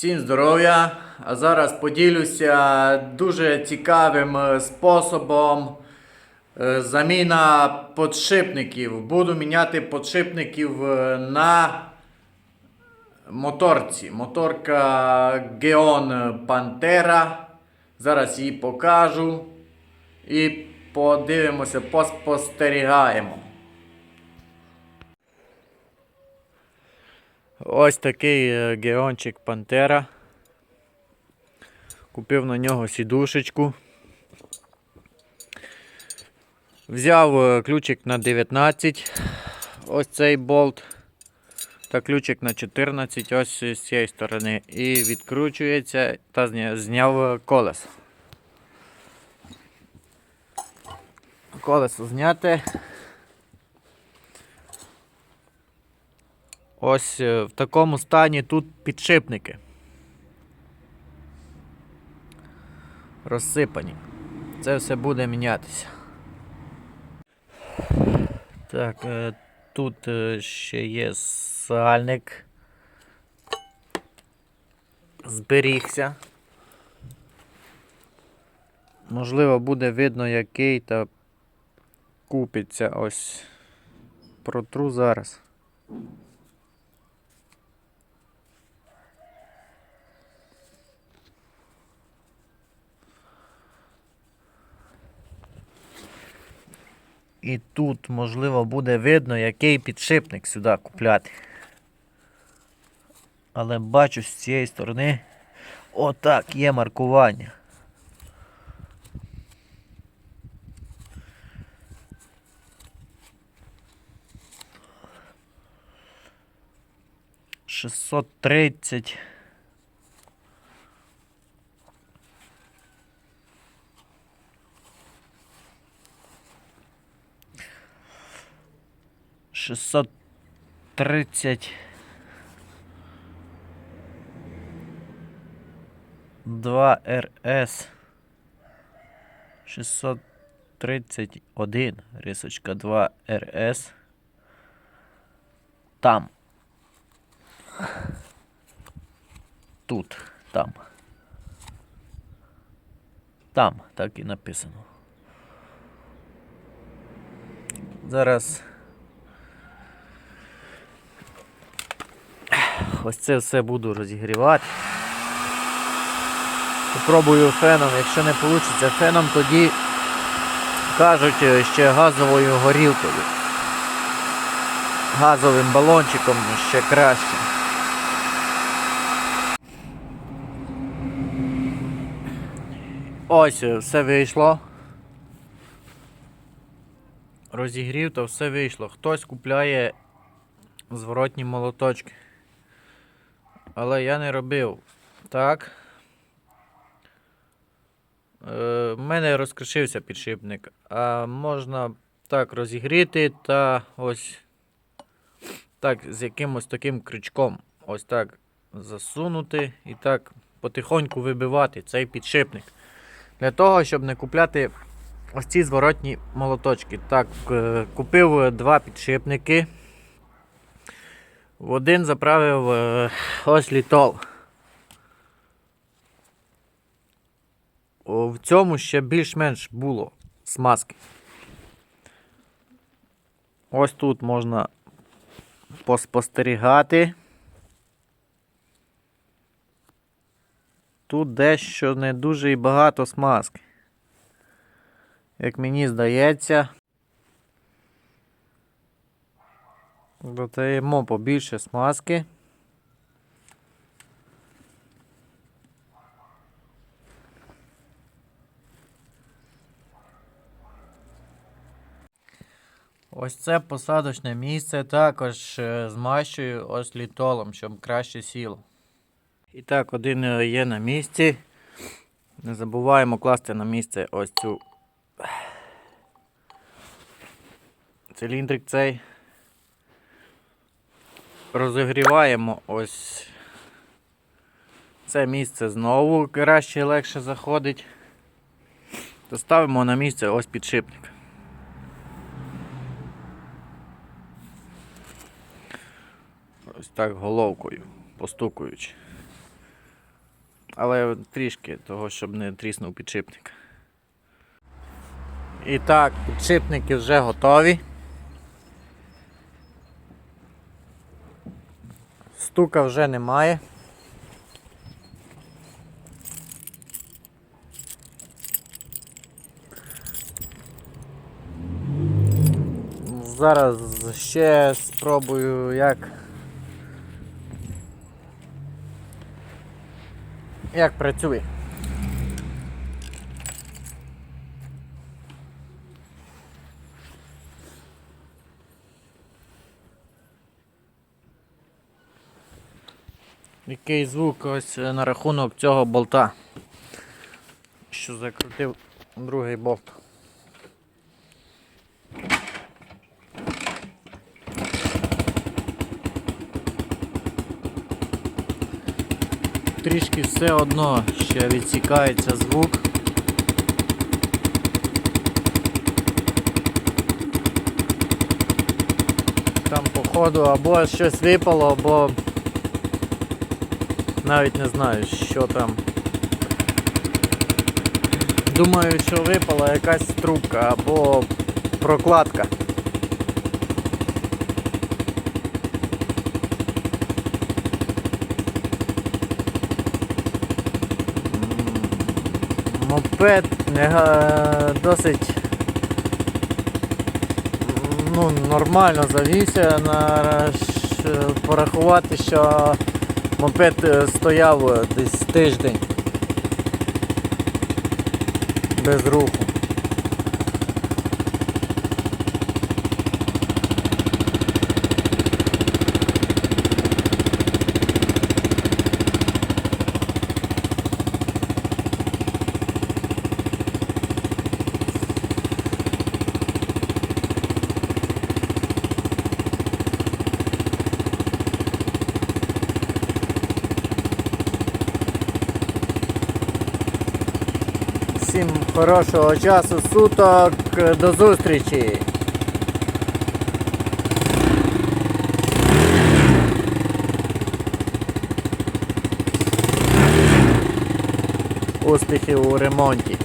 Всім здоров'я! А зараз поділюся дуже цікавим е, способом е, заміна подшипників. Буду міняти подшипників е, на моторці. Моторка Geon Pantera. Зараз її покажу. І подивимося, поспостерігаємо. Ось такий е, геончик Пантера. Купив на нього сідушечку. Взяв е, ключик на 19, ось цей болт. Та ключик на 14, ось з цієї сторони. І відкручується та зняв е, колесо. Зняте. Ось е, в такому стані тут підшипники. Розсипані. Це все буде мінятися. Так, е, тут е, ще є сальник. Зберігся. Можливо, буде видно, який та купиться ось. Протру зараз. І тут, можливо, буде видно, який підшипник сюди купляти. Але бачу з цієї сторони. Отак, є маркування. Шестьсот тридцять. Шестьсот тридцать. Два РС. 631 рисочка 2 РС. Там. Тут, там. Там, так і написано. Зараз. Ось це все буду розігрівати. Попробую феном, якщо не вийде феном, тоді кажуть е, ще газовою горілкою. Газовим балончиком ще краще. Ось е, все вийшло. Розігрів, то все вийшло. Хтось купляє зворотні молоточки. Але я не робив. Так. Е, мене розкришився підшипник, а можна так розігріти та ось так з якимось таким крючком. Ось так засунути і так потихоньку вибивати цей підшипник. Для того, щоб не купляти ось ці зворотні молоточки. Так, е, купив два підшипники. В один заправив е, ось літол. В цьому ще більш-менш було смазки. Ось тут можна поспостерігати. Тут дещо не дуже і багато смазки. Як мені здається, додаємо побільше смазки. Ось це посадочне місце також е, змащую ось літолом, щоб краще сіло. І так, один е, є на місці. Не забуваємо класти на місце ось цю циліндрик цей. Розігріваємо ось це місце знову краще і легше заходить. То ставимо на місце ось підшипник. Ось так головкою, постукуючи. Але трішки того, щоб не тріснув підшипник. І так, підшипники вже готові. Стука вже немає. Зараз ще спробую як. Як працює. Який звук ось е, на рахунок цього болта, що закрутив другий болт. Трішки все одно ще відсікається звук. Там походу або щось випало, або навіть не знаю, що там. Думаю, що випала якась трубка або прокладка. Мопед досить ну, нормально завівся. Порахувати, що мопед е, стояв е, десь тиждень без руху. Всім хорошого часу суток. До зустрічі! Успіхів у ремонті.